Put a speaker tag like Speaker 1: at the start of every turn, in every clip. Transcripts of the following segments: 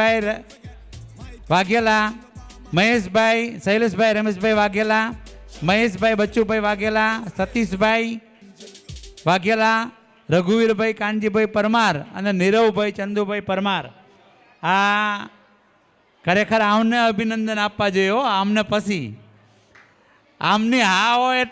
Speaker 1: ભાઈ વાઘેલા, મહેશભાઈ, શૈલેષભાઈ, રમેશભાઈ વાઘેલા, મહેશભાઈ, બચ્ચુભાઈ વાઘેલા, સતીશભાઈ વાઘેલા, રઘુવીરભાઈ કાનજીભાઈ પરમાર અને નીરવભાઈ ચંદુભાઈ પરમાર. આ ખરેખર આમને અભિનંદન આપવા જોઈએ આમને પછી. આમની હા હોય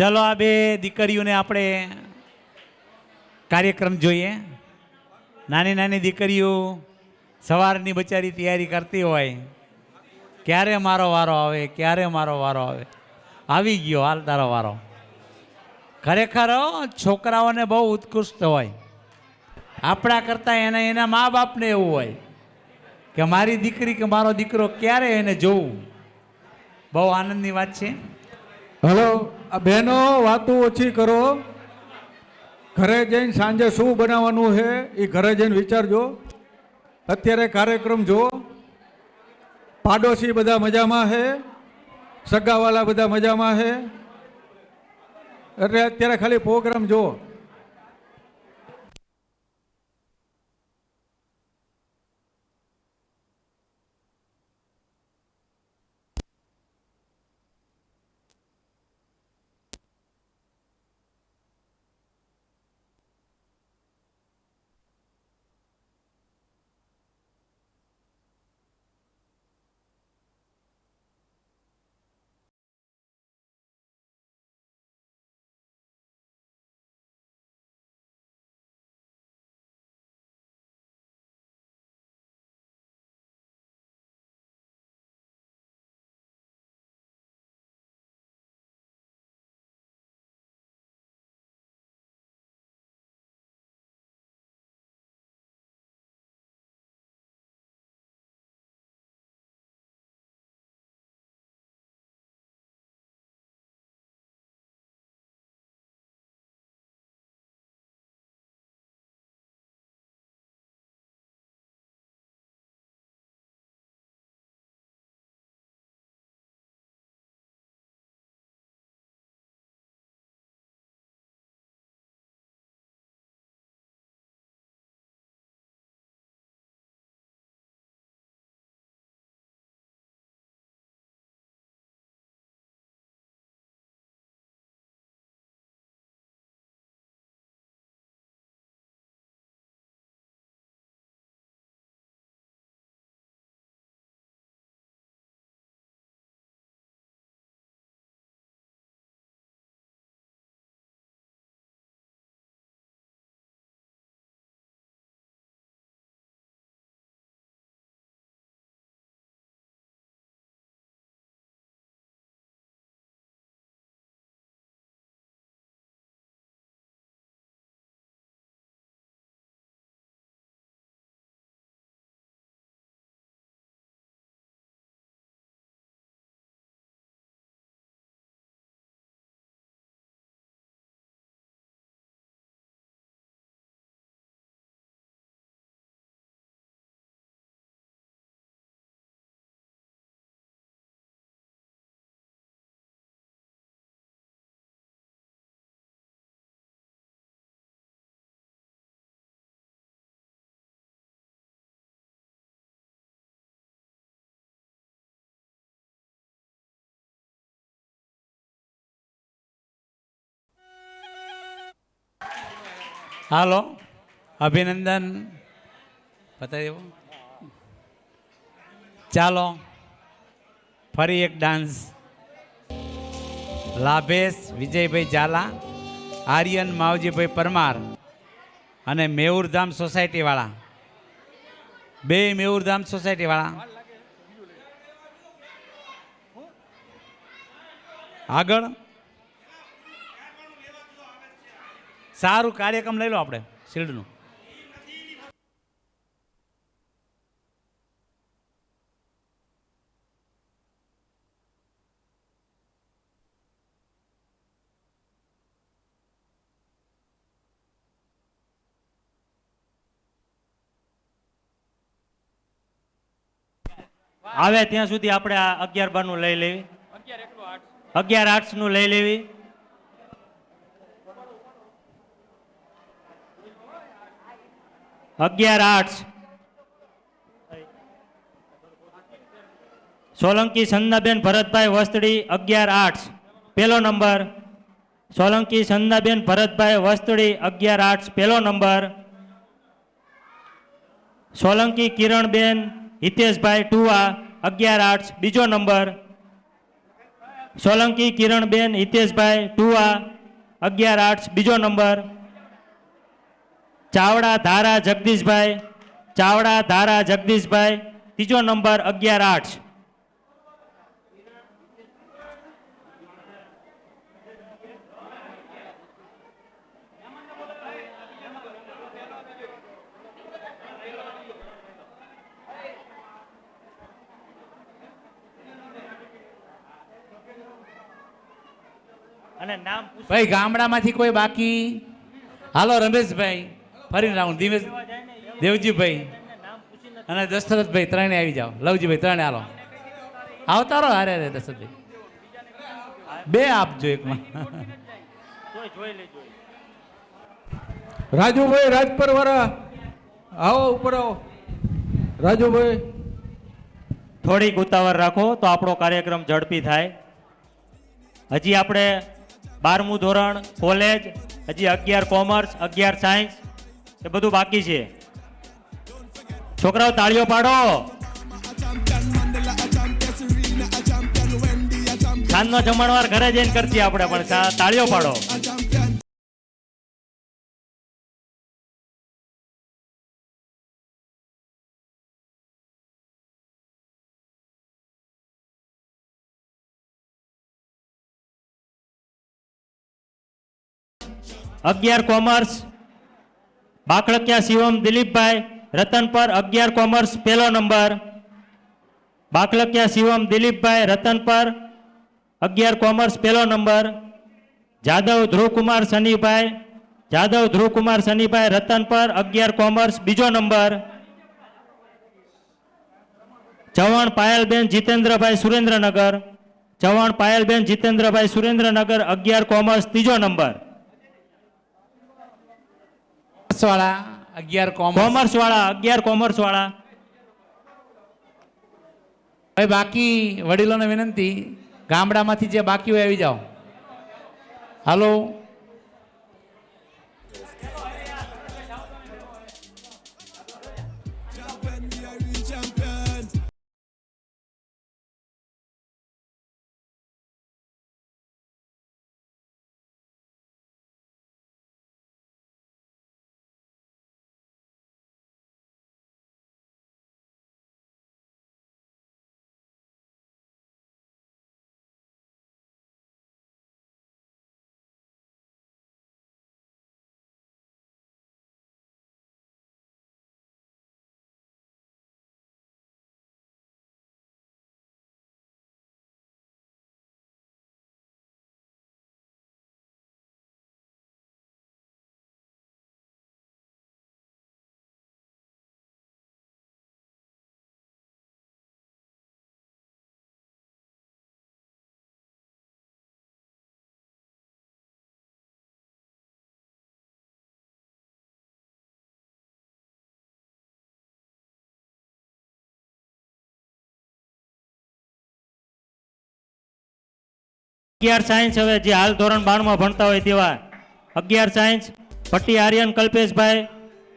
Speaker 1: ચલો આ બે દીકરીઓને આપણે કાર્યક્રમ જોઈએ. નાની નાની દીકરીઓ સવારની બચારી તૈયારી કરતી હોય. ક્યારે મારો વારો આવે? ક્યારે મારો વારો આવે? આવી ગયો હાલ તારો વારો. ખરેખર છોકરાઓને બહુ ઉત્કૃષ્ટ હોય. આપણા કરતાં એના એના મા બાપને એવું હોય કે મારી દીકરી કે મારો દીકરો ક્યારે એને જોવું? બહુ આનંદની વાત છે.
Speaker 2: હલો બહેનો વાતો ઓછી કરો. ઘરે જઈને સાંજે શું બનાવવાનું છે એ ઘરે જઈને વિચારજો. અત્યારે કાર્યક્રમ જો પાડોશી બધા મજામાં છે. સગાવાલા બધા મજામાં છે. એટલે અત્યારે ખાલી પ્રોગ્રામ જુઓ.
Speaker 1: હાલો, અભિનંદન. બતાવી દેવો. ચાલો, ફરી એક ડાન્સ. લાભેશ, વિજયભાઈ ઝાલા, આર્યન, માવજીભાઈ પરમાર અને મેઉરધામ સોસાયટીવાળા. બે મેઉરધામ સોસાયટીવાળા. આગળ. સારું કાર્યક્રમ લઈ લો આપણે શિલ્ડનું.
Speaker 3: આવે ત્યાં સુધી આપણે આ અગિયાર બારનું લઈ લેવી. અગિયાર આર્ટ્સનું લઈ લેવી. અગિયાર આર્ટ્સ સોલંકી સંજ્ઞાબેન ભરતભાઈ વસ્તડી અગિયાર આર્ટ્સ પહેલો નંબર. સોલંકી સંજ્ઞાબેન ભરતભાઈ વસ્તડી અગિયાર આર્ટ્સ પહેલો નંબર. સોલંકી કિરણબેન, હિતેશભાઈ ટુવા, અગિયાર આર્ટ્સ બીજો નંબર. સોલંકી કિરણબેન, હિતેશભાઈ ટુવા, અગિયાર આર્ટ્સ બીજો નંબર. ચાવડા ધારા જગદીશભાઈ ચાવડા ધારા જગદીશભાઈ ત્રીજો નંબર અગિયાર આઠ અને નામ
Speaker 1: ભાઈ ગામડામાંથી કોઈ બાકી? હાલો રમેશભાઈ. ફરી રાઉન્ડ દિવેશ દેવજીભાઈ અને દશરથભાઈ ત્રણે આવી જાઓ. લવજીભાઈ ત્રણે હાલો. આવતા રહો હારે હારે દશરથભાઈ. બે આપજો એકમાં
Speaker 3: જોઈ જોઈ લેજો
Speaker 2: રાજુભાઈ રાજપર વાળા આવો ઉપર આવો. રાજુભાઈ.
Speaker 3: થોડીક ઉતાવળ રાખો તો આપણો કાર્યક્રમ ઝડપી થાય. હજી આપણે બારમું ધોરણ કોલેજ હજી અગિયાર કોમર્સ અગિયાર સાયન્સ એ બધું બાકી છે. છોકરાઓ તાળીઓ પાડો. સાંજનો જમણવાર ઘરે જઈને કરતી આપણે, પણ તાળીઓ પાડો. અગિયાર કોમર્સ બાકળકિયા શિવમ દિલીપભાઈ રતન પર અગિયાર કોમર્સ પહેલો નંબર બાકલકિયા શિવમ દિલીપભાઈ રતન પર અગિયાર કોમર્સ પહેલો નંબર જાદવ ધ્રુવકુમાર સનીભાઈ જાદવ ધ્રુવકુમાર સનીભાઈ રતન પર અગિયાર કોમર્સ બીજો નંબર ચૌહાણ પાયલબેન જીતેન્દ્રભાઈ સુરેન્દ્રનગર ચૌહાણ પાયલબેન જીતેન્દ્રભાઈ સુરેન્દ્રનગર અગિયાર કોમર્સ ત્રીજો નંબર
Speaker 1: વાળા અગિયાર કોમર્સ
Speaker 3: વાળા અગિયાર કોમર્સ વાળા
Speaker 1: ભાઈ બાકી વડીલોને વિનંતી ગામડામાંથી જે બાકી હોય આવી જાઓ. હાલો.
Speaker 3: અગિયાર સાયન્સ હવે જે હાલ ધોરણ બારમાં ભણતા હોય તેવા. અગિયાર સાયન્સ ભટ્ટી આર્યન કલ્પેશભાઈ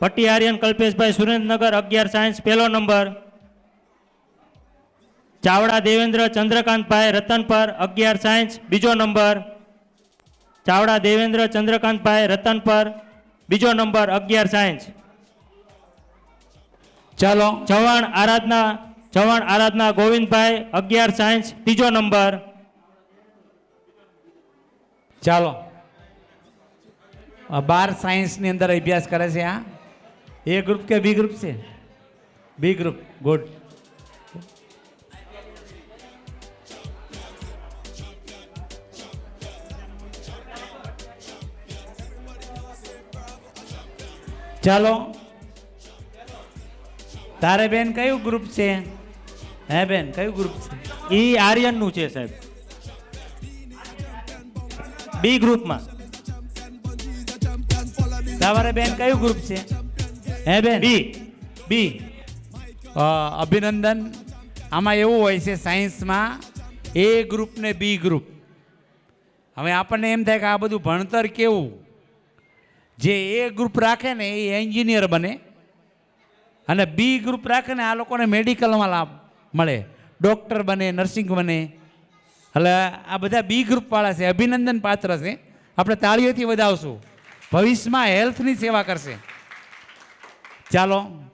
Speaker 3: ભટ્ટી આર્યન કલ્પેશભાઈ સુરેન્દ્રનગર અગિયાર સાયન્સ પહેલો નંબર. ચાવડા દેવેન્દ્ર ચંદ્રકાંતભાઈ રતનપર અગિયાર સાયન્સ બીજો નંબર. ચાવડા દેવેન્દ્ર ચંદ્રકાંતભાઈ રતનપર બીજો નંબર અગિયાર સાયન્સ.
Speaker 1: ચાલો.
Speaker 3: જવાણ આરાધના જવાણ આરાધના ગોવિંદભાઈ અગિયાર સાયન્સ ત્રીજો નંબર.
Speaker 1: ચાલો. બાર સાયન્સની અંદર અભ્યાસ કરે છે આ એ ગ્રુપ કે બી ગ્રુપ છે? બી ગ્રુપ ગુડ ચાલો. તારે બેન કયું ગ્રુપ છે? હે બેન, કયું ગ્રુપ છે?
Speaker 3: એ આર્યનનું છે, સાહેબ. બી ગ્રુપમાં
Speaker 1: તમારે બેન કયું ગ્રુપ છે? હે બેન?
Speaker 3: બી
Speaker 1: બી અભિનંદન. આમાં એવું હોય છે સાયન્સમાં એ ગ્રુપ ને બી ગ્રુપ હવે આપણને એમ થાય કે આ બધું ભણતર કેવું? જે એ ગ્રુપ રાખે ને એ એન્જિનિયર બને. અને બી ગ્રુપ રાખે ને આ લોકોને મેડિકલમાં લાભ મળે. ડૉક્ટર બને નર્સિંગ બને. એટલે આ બધા બી ગ્રુપવાળા છે, અભિનંદન પાત્ર છે. આપણે તાળીઓથી વધાવશું. ભવિષ્યમાં હેલ્થની સેવા કરશે. ચાલો.